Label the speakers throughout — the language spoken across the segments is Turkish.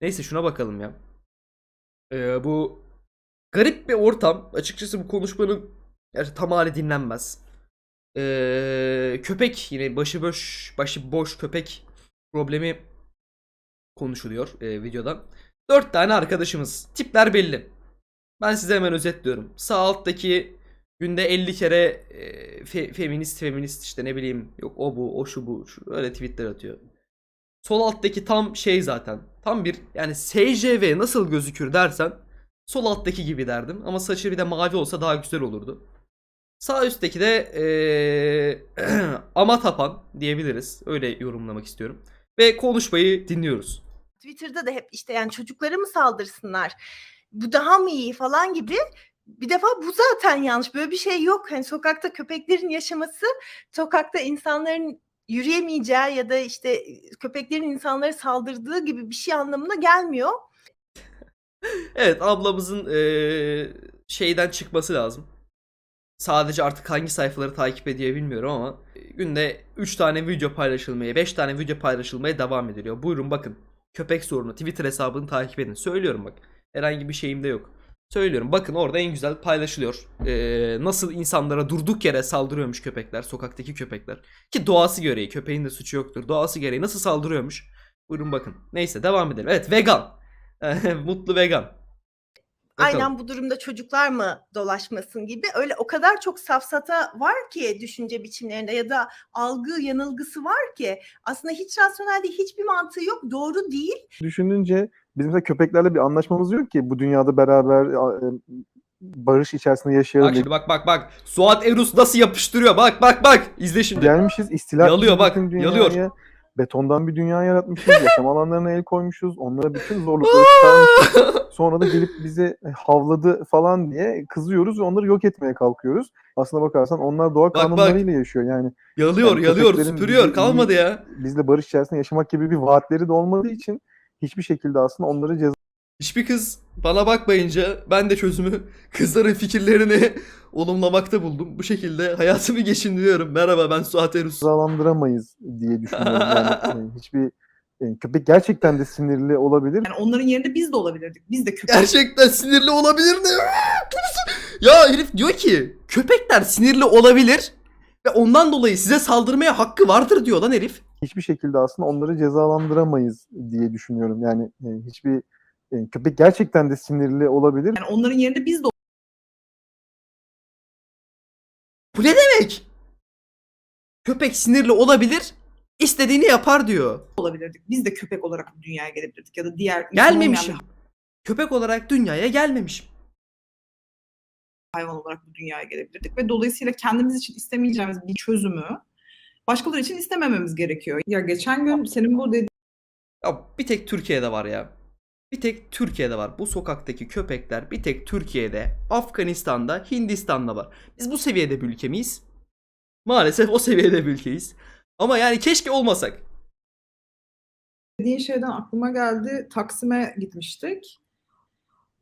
Speaker 1: Neyse şuna bakalım ya. Ee, bu garip bir ortam. Açıkçası bu konuşmanın gerçi tam hali dinlenmez. Ee, köpek yine başıboş başı boş köpek problemi konuşuluyor e, videoda. Dört tane arkadaşımız. Tipler belli. Ben size hemen özetliyorum. Sağ alttaki günde 50 kere e, fe- feminist feminist işte ne bileyim yok o bu o şu bu şu öyle tweetler atıyor. Sol alttaki tam şey zaten. Tam bir yani SJV nasıl gözükür dersen sol alttaki gibi derdim. Ama saçı bir de mavi olsa daha güzel olurdu. Sağ üstteki de eee ama tapan diyebiliriz. Öyle yorumlamak istiyorum. Ve konuşmayı dinliyoruz.
Speaker 2: Twitter'da da hep işte yani çocuklara mı saldırsınlar? Bu daha mı iyi falan gibi. Bir defa bu zaten yanlış. Böyle bir şey yok. Hani sokakta köpeklerin yaşaması, sokakta insanların yürüyemeyeceği ya da işte köpeklerin insanlara saldırdığı gibi bir şey anlamına gelmiyor.
Speaker 1: Evet ablamızın eee, şeyden çıkması lazım. Sadece artık hangi sayfaları takip ediyor bilmiyorum ama günde 3 tane video paylaşılmaya, 5 tane video paylaşılmaya devam ediliyor. Buyurun bakın. Köpek sorunu Twitter hesabını takip edin. Söylüyorum bak. Herhangi bir şeyim de yok. Söylüyorum bakın orada en güzel paylaşılıyor. Ee, nasıl insanlara durduk yere saldırıyormuş köpekler, sokaktaki köpekler. Ki doğası gereği köpeğin de suçu yoktur. Doğası gereği nasıl saldırıyormuş. Buyurun bakın. Neyse devam edelim. Evet vegan. Mutlu vegan. Bakalım.
Speaker 2: Aynen bu durumda çocuklar mı dolaşmasın gibi öyle o kadar çok safsata var ki düşünce biçimlerinde ya da algı yanılgısı var ki aslında hiç rasyonel değil hiçbir mantığı yok doğru değil
Speaker 3: düşününce bizim mesela köpeklerle bir anlaşmamız yok ki bu dünyada beraber e, barış içerisinde yaşayalım.
Speaker 1: Bak şimdi bak bak bak. Suat Erus nasıl yapıştırıyor. Bak bak bak. İzle şimdi.
Speaker 3: Gelmişiz istila
Speaker 1: Yalıyor bak, yalıyor.
Speaker 3: Betondan bir dünya yaratmışız. yaşam alanlarına el koymuşuz. Onlara bütün zorlukları çıkarmışız. Sonra da gelip bize havladı falan diye kızıyoruz ve onları yok etmeye kalkıyoruz. Aslına bakarsan onlar doğa
Speaker 1: Bak, bak.
Speaker 3: kanunlarıyla yaşıyor. Yani
Speaker 1: Yalıyor
Speaker 3: Yani
Speaker 1: yalıyor süpürüyor.
Speaker 3: bizi-
Speaker 1: Kalmadı ya.
Speaker 3: bizle barış içerisinde yaşamak gibi bir vaatleri de olmadığı için hiçbir şekilde aslında onları ceza
Speaker 1: Hiçbir kız bana bakmayınca ben de çözümü kızların fikirlerini olumlamakta buldum. Bu şekilde hayatımı geçindiriyorum. Merhaba ben Suat Erus.
Speaker 3: cezalandıramayız diye düşünüyorum. Yani e, hiçbir köpek gerçekten de sinirli olabilir.
Speaker 4: Yani onların yerinde biz de olabilirdik. Biz de köpek
Speaker 1: Gerçekten sinirli olabilir de. ya herif diyor ki köpekler sinirli olabilir ve ondan dolayı size saldırmaya hakkı vardır diyor lan herif.
Speaker 3: Hiçbir şekilde aslında onları cezalandıramayız diye düşünüyorum. Yani e, hiçbir e, köpek gerçekten de sinirli olabilir.
Speaker 4: yani onların yerinde biz de
Speaker 1: Bu ne demek? Köpek sinirli olabilir, istediğini yapar diyor.
Speaker 4: olabilirdik. Biz de köpek olarak bu dünyaya gelebilirdik ya da diğer insan olmayan bir
Speaker 1: Köpek olarak dünyaya gelmemişim.
Speaker 4: hayvan olarak bu dünyaya gelebilirdik ve dolayısıyla kendimiz için istemeyeceğimiz bir çözümü başkaları için istemememiz gerekiyor. Ya geçen gün senin bu dediğin
Speaker 1: Ya bir tek Türkiye'de var ya. Bir tek Türkiye'de var. Bu sokaktaki köpekler bir tek Türkiye'de, Afganistan'da, Hindistan'da var. Biz bu seviyede bir ülke miyiz? Maalesef o seviyede bir ülkeyiz. Ama yani keşke olmasak.
Speaker 4: dediğin şeyden aklıma geldi. Taksim'e gitmiştik.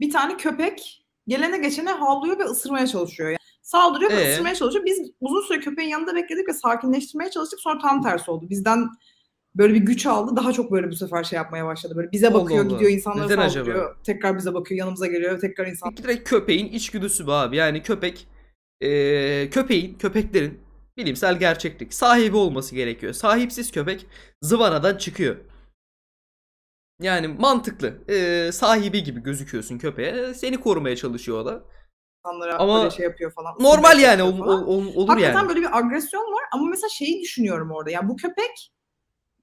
Speaker 4: Bir tane köpek gelene geçene havlıyor ve ısırmaya çalışıyor. Saldırıyor ve
Speaker 1: Ee?
Speaker 4: ısırmaya çalışıyor. Biz uzun süre köpeğin yanında bekledik ve sakinleştirmeye çalıştık. Sonra tam tersi oldu. Bizden böyle bir güç aldı. Daha çok böyle bu sefer şey yapmaya başladı. Böyle bize bakıyor,
Speaker 1: Allah.
Speaker 4: gidiyor insanlara
Speaker 1: Neden
Speaker 4: saldırıyor. Tekrar bize bakıyor, yanımıza geliyor, tekrar insan.
Speaker 1: Direkt köpeğin içgüdüsü bu abi. Yani köpek eee, köpeğin, köpeklerin bilimsel gerçeklik sahibi olması gerekiyor. Sahipsiz köpek zıvanadan çıkıyor. Yani mantıklı. Eee, sahibi gibi gözüküyorsun köpeğe. Seni korumaya çalışıyor o da.
Speaker 4: İnsanlara
Speaker 1: Ama
Speaker 4: böyle şey yapıyor falan.
Speaker 1: Normal yani ol-
Speaker 4: falan.
Speaker 1: ol- ol- olur
Speaker 4: Hakikaten
Speaker 1: yani.
Speaker 4: böyle bir agresyon var ama mesela şeyi düşünüyorum orada. Yani bu köpek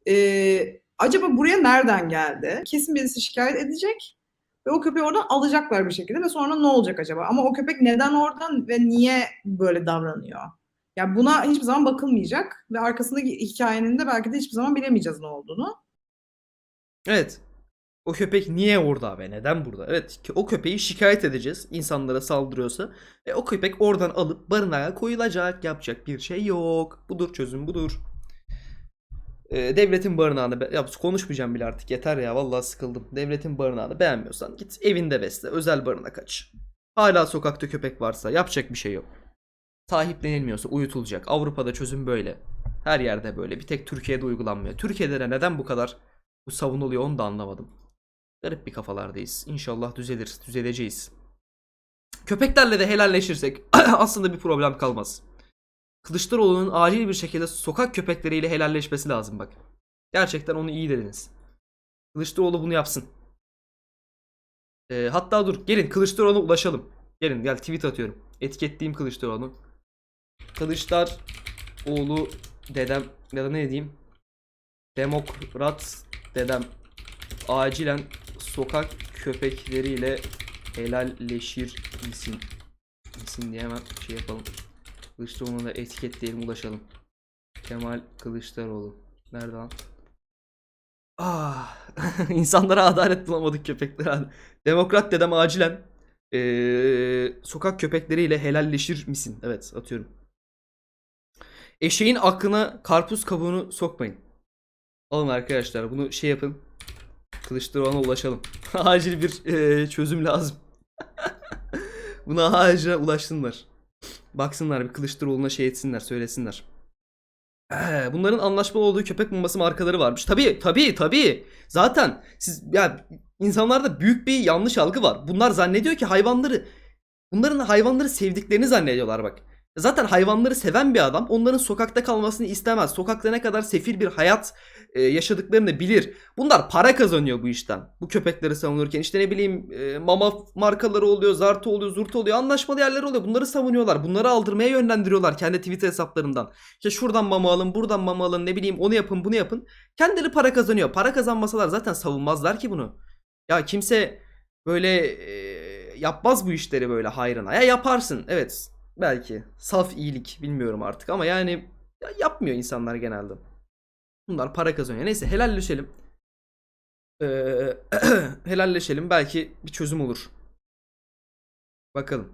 Speaker 4: e, acaba buraya nereden geldi? Kesin birisi şikayet edecek ve o köpeği oradan alacaklar bir şekilde ve sonra ne olacak acaba? Ama o köpek neden oradan ve niye böyle davranıyor? Yani buna hiçbir zaman bakılmayacak ve arkasındaki hikayenin de belki de hiçbir zaman bilemeyeceğiz ne olduğunu.
Speaker 1: Evet. O köpek niye orada ve neden burada? Evet ki o köpeği şikayet edeceğiz insanlara saldırıyorsa. E, o köpek oradan alıp barınağa koyulacak. Yapacak bir şey yok. Budur çözüm budur. E, devletin barınağını ya konuşmayacağım bile artık yeter ya vallahi sıkıldım. Devletin barınağını beğenmiyorsan git evinde besle. Özel barınak aç. Hala sokakta köpek varsa yapacak bir şey yok. Sahiplenilmiyorsa uyutulacak. Avrupa'da çözüm böyle. Her yerde böyle. Bir tek Türkiye'de uygulanmıyor. Türkiye'de de neden bu kadar bu savunuluyor onu da anlamadım. Garip bir kafalardayız. İnşallah düzelir. Düzeleceğiz. Köpeklerle de helalleşirsek aslında bir problem kalmaz. Kılıçdaroğlu'nun acil bir şekilde sokak köpekleriyle helalleşmesi lazım bak. Gerçekten onu iyi dediniz. Kılıçdaroğlu bunu yapsın. Ee, hatta dur gelin Kılıçdaroğlu'na ulaşalım. Gelin gel tweet atıyorum. Etiketleyeyim Kılıçdaroğlu. Kılıçdaroğlu dedem ya da ne diyeyim? Demokrat dedem acilen sokak köpekleriyle helalleşir misin? Misin diye hemen şey yapalım. Kılıçdaroğlu'na da etiketleyelim ulaşalım. Kemal Kılıçdaroğlu. Nerede lan? Ah, insanlara adalet bulamadık köpeklere. Demokrat dedem acilen eee, sokak köpekleriyle helalleşir misin? Evet atıyorum. Eşeğin aklına karpuz kabuğunu sokmayın. Alın arkadaşlar bunu şey yapın. Kılıçdaroğlu'na ulaşalım. Acil bir eee, çözüm lazım. Buna acilen ulaşsınlar. Baksınlar bir Kılıçdaroğlu'na şey etsinler, söylesinler. Ee, bunların anlaşmalı olduğu köpek maması markaları varmış. Tabii, tabii, tabii. Zaten siz ya insanlarda büyük bir yanlış algı var. Bunlar zannediyor ki hayvanları bunların hayvanları sevdiklerini zannediyorlar bak. Zaten hayvanları seven bir adam onların sokakta kalmasını istemez. Sokakta ne kadar sefil bir hayat e, yaşadıklarını bilir. Bunlar para kazanıyor bu işten. Bu köpekleri savunurken işte ne bileyim e, mama markaları oluyor, zartı oluyor, zurtu oluyor, anlaşmalı yerler oluyor. Bunları savunuyorlar. Bunları aldırmaya yönlendiriyorlar kendi Twitter hesaplarından. İşte şuradan mama alın, buradan mama alın, ne bileyim onu yapın, bunu yapın. Kendileri para kazanıyor. Para kazanmasalar zaten savunmazlar ki bunu. Ya kimse böyle e, yapmaz bu işleri böyle hayrına. Ya yaparsın evet belki. Saf iyilik bilmiyorum artık ama yani ya yapmıyor insanlar genelde. Bunlar para kazanıyor. Neyse helalleşelim. Ee, helalleşelim. Belki bir çözüm olur. Bakalım.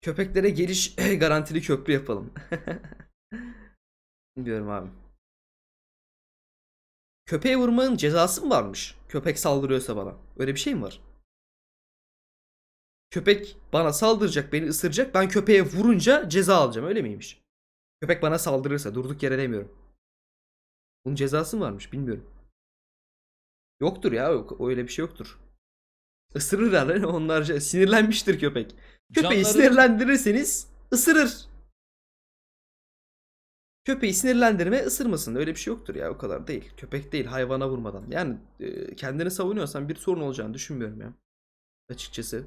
Speaker 1: Köpeklere geliş garantili köprü yapalım. Bilmiyorum abi. Köpeğe vurmanın cezası mı varmış? Köpek saldırıyorsa bana. Öyle bir şey mi var? Köpek bana saldıracak, beni ısıracak. Ben köpeğe vurunca ceza alacağım. Öyle miymiş? Köpek bana saldırırsa durduk yere demiyorum. Bunun cezası mı varmış bilmiyorum. Yoktur ya yok, öyle bir şey yoktur. Isırırlar lan onlarca sinirlenmiştir köpek. Köpeği
Speaker 5: Canları-
Speaker 1: sinirlendirirseniz ısırır. Köpeği sinirlendirme ısırmasın. Öyle bir şey yoktur ya o kadar değil. Köpek değil hayvana vurmadan. Yani e, kendini savunuyorsan bir sorun olacağını düşünmüyorum ya. Açıkçası.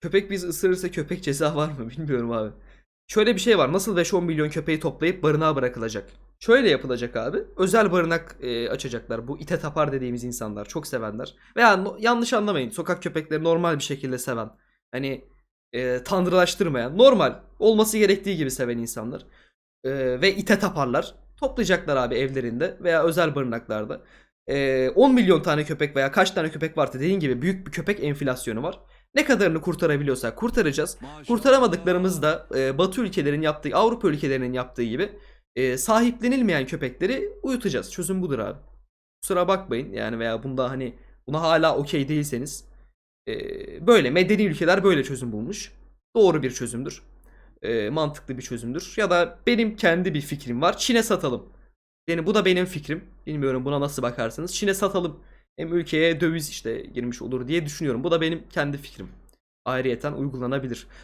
Speaker 1: Köpek bizi ısırırsa köpek ceza var mı bilmiyorum abi. Şöyle bir şey var. Nasıl 5-10 milyon köpeği toplayıp barınağa bırakılacak? Şöyle yapılacak abi. Özel barınak e, açacaklar. Bu ite tapar dediğimiz insanlar. Çok sevenler. Veya no- yanlış anlamayın. Sokak köpekleri normal bir şekilde seven. Hani e, tanrılaştırmayan. Normal. Olması gerektiği gibi seven insanlar. E, ve ite taparlar. Toplayacaklar abi evlerinde veya özel barınaklarda. E, 10 milyon tane köpek veya kaç tane köpek varsa dediğin gibi büyük bir köpek enflasyonu var. Ne kadarını kurtarabiliyorsak kurtaracağız. Kurtaramadıklarımız da e, Batı ülkelerin yaptığı, Avrupa ülkelerinin yaptığı gibi e, sahiplenilmeyen köpekleri uyutacağız. Çözüm budur abi. Kusura bakmayın yani veya bunda hani buna hala okey değilseniz e, böyle medeni ülkeler böyle çözüm bulmuş. Doğru bir çözümdür. E, mantıklı bir çözümdür. Ya da benim kendi bir fikrim var. Çin'e satalım. Yani bu da benim fikrim. Bilmiyorum buna nasıl bakarsınız. Çin'e satalım. Hem ülkeye döviz işte girmiş olur diye düşünüyorum. Bu da benim kendi fikrim. Ayrıyeten uygulanabilir.